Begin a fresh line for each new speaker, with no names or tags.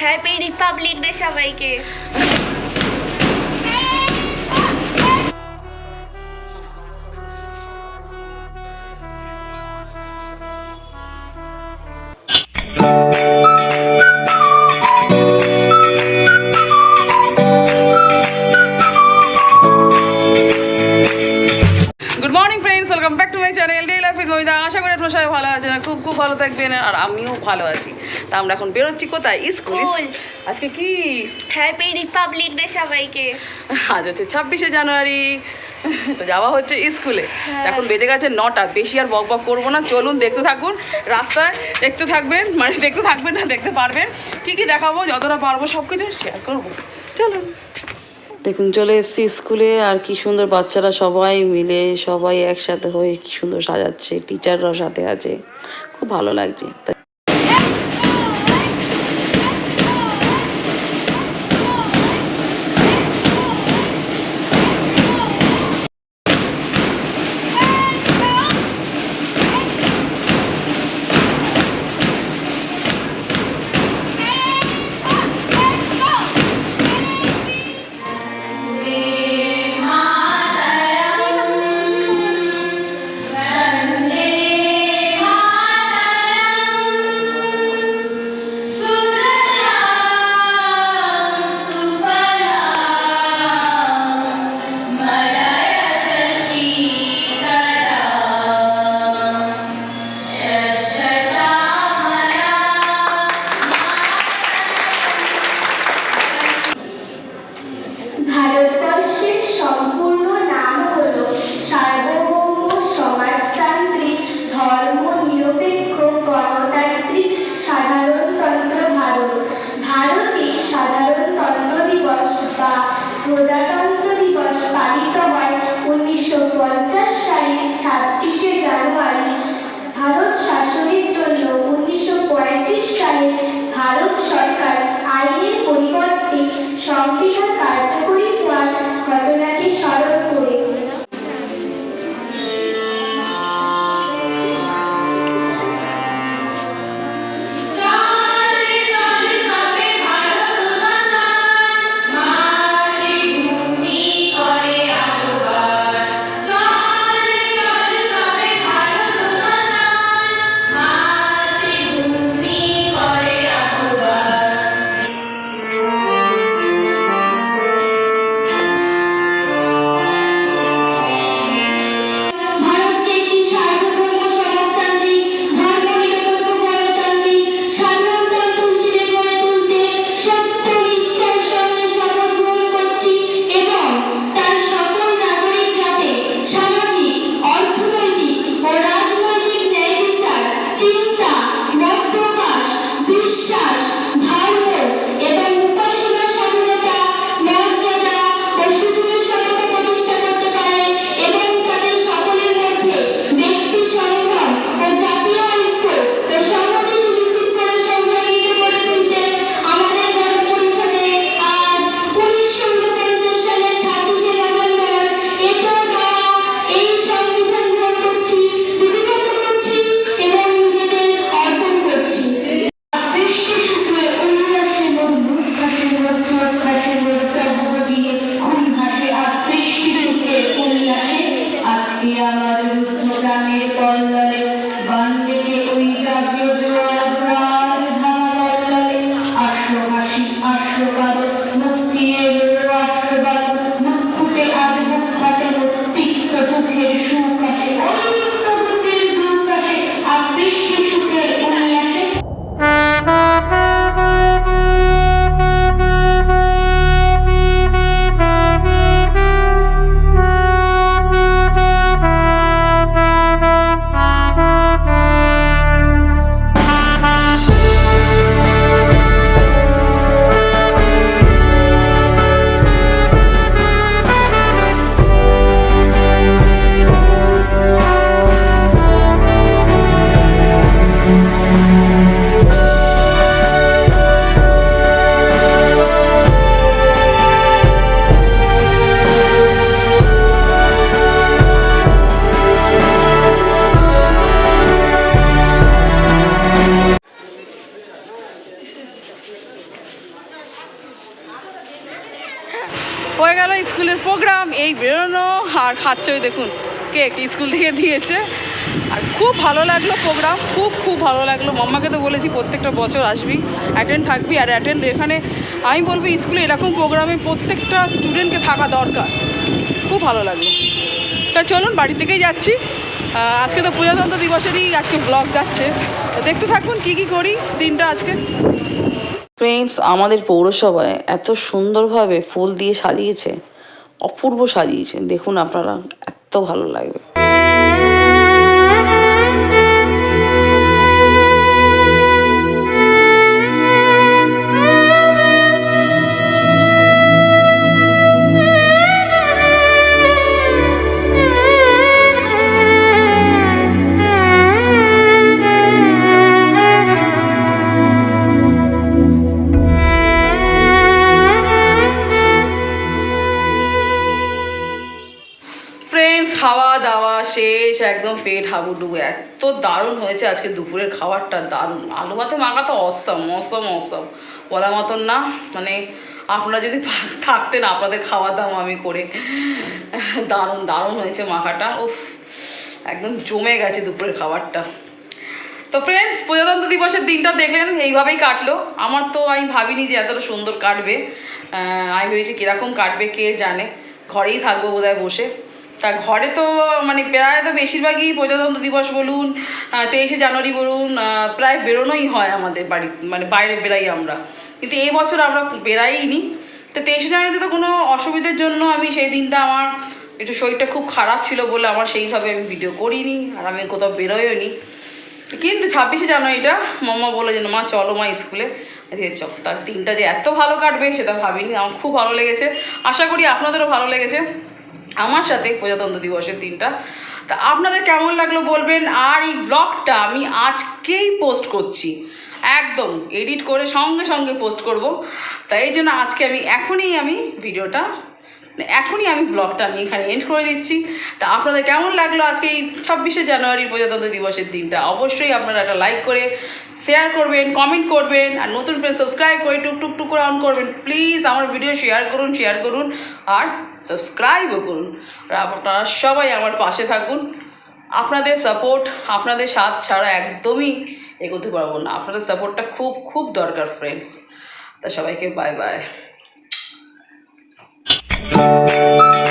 Happy Republic day সবাইকে।
আশা করি আপনারা সবাই ভালো আছেন খুব খুব ভালো থাকবেন আর আমিও ভালো আছি। তা আমরা এখন বেরোচ্ছি কোথায়? স্কুল। আজকে কি?
হ্যাপি রিপাবলিক ডে সবাইকে।
আজ হচ্ছে ছাব্বিশে জানুয়ারি। তো যাওয়া হচ্ছে স্কুলে।
হ্যাঁ।
এখন বেজে গেছে নটা। বেশি আর বক বক করব না। চলুন দেখতে থাকুন। রাস্তায় দেখতে থাকবেন। মানে দেখতে থাকবেন না দেখতে পারবেন। কি কি দেখাবো যতটা পারব সব কিছু শেয়ার করব। চলুন। দেখুন চলে এসেছি স্কুলে। আর কি সুন্দর বাচ্চারা সবাই মিলে সবাই একসাথে হয়ে কি সুন্দর সাজাচ্ছে। টিচাররাও সাথে আছে। খুব ভালো লাগছে। হয়ে গেল স্কুলের প্রোগ্রাম, এই বেরোনো আর খাচ্ছে ওই দেখুন, কেক স্কুল থেকে দিয়েছে। আর খুব ভালো লাগল প্রোগ্রাম, খুব খুব ভালো লাগল। মাম্মাকে তো বলেছি প্রত্যেকটা বছর আসবি অ্যাটেন্ড থাকবি আর অ্যাটেন্ড এখানে আমি বলব স্কুলে এরকম প্রোগ্রামে প্রত্যেকটা স্টুডেন্টকে থাকা দরকার। খুব ভালো লাগল। তা চলুন, বাড়ি থেকেই যাচ্ছি। আজকে তো প্রজাতন্ত্র দিবসেরই আজকে ব্লগ যাচ্ছে। তো দেখতে থাকুন কি কি করি দিনটা আজকে। ফ্রেন্ডস আমাদের পৌরসভায় এত সুন্দরভাবে ফুল দিয়ে সাজিয়েছে, অপূর্ব সাজিয়েছে। দেখুন আপনারা, এত ভালো লাগবে। শেষ, একদম পেট হাবুডুবু। এত দারুণ হয়েছে আজকে দুপুরের খাবারটা, দারুণ। আলু ভাতে, মাখা তো অসম অসম অসম বলার মতন না মানে আপনারা যদি থাকতেন আপনাদের খাওয়াতাম আমি করে। দারুণ দারুণ হয়েছে মাখাটা। উফ, একদম জমে গেছে দুপুরের খাবারটা। তো ফ্রেন্ডস প্রজাতন্ত্র দিবসের দিনটা দেখলেন, এইভাবেই কাটলো। আমার তো আমি ভাবিনি যে এতটা সুন্দর কাটবে। আমি ভেবেছি কীরকম কাটবে, কে জানে? ঘরেই থাকব বোধহয় বসে। তা ঘরে তো মানে প্রায় তো বেশিরভাগই প্রজাতন্ত্র দিবস বলুন তেইশে জানুয়ারি বলুন প্রায় বেরোনোই হয় আমাদের বাড়ি মানে বাইরে বেরাই আমরা। কিন্তু এই বছর আমরা বেরাইনি। তো তেইশে জানুয়ারিতে তো কোনো অসুবিধার জন্য আমি সেই দিনটা আমার একটু শরীরটা খুব খারাপ ছিল বলে আমার সেইভাবে আমি ভিডিও করিনি, আর আমি কোথাও বেরোয়ও নি কিন্তু ছাব্বিশে জানুয়ারিটা মাম্মা বলে যে, মা, চলো মা স্কুলে। আজকে চ তার দিনটা যে এত ভালো কাটবে, সেটা ভাবিনি। আমার খুব ভালো লেগেছে। আশা করি আপনাদেরও ভালো লেগেছে। আমার সাথে প্রজাতন্ত্র দিবসের দিনটা। তা আপনাদের কেমন লাগল বলবেন? আর এই ব্লগটা আমি আজকেই পোস্ট করছি। একদম এডিট করে সঙ্গে সঙ্গে পোস্ট করব। তাই জন্য আজকে আমি, এখনই আমি ভিডিওটা এখনই আমি ব্লগটা আমি এখানে এন্ড করে দিচ্ছি। তা আপনাদের কেমন লাগল আজকে এই ছাব্বিশে জানুয়ারি প্রজাতন্ত্র দিবসের দিনটা? অবশ্যই আপনারা একটা লাইক করে শেয়ার করবেন কমেন্ট করবেন, আর নতুন ফ্রেন্ড সাবস্ক্রাইব করে টুক টুক টুক করে অন করবেন। প্লিজ আমার ভিডিও শেয়ার করুন শেয়ার করুন, আর সাবস্ক্রাইবও করুন। আর আপনারা সবাই আমার পাশে থাকুন। আপনাদের সাপোর্ট আপনাদের সাথ ছাড়া একদমই এগোতে পারব না। আপনাদের সাপোর্টটা খুব খুব দরকার ফ্রেন্ডস তা সবাইকে বাই বাই 嗯。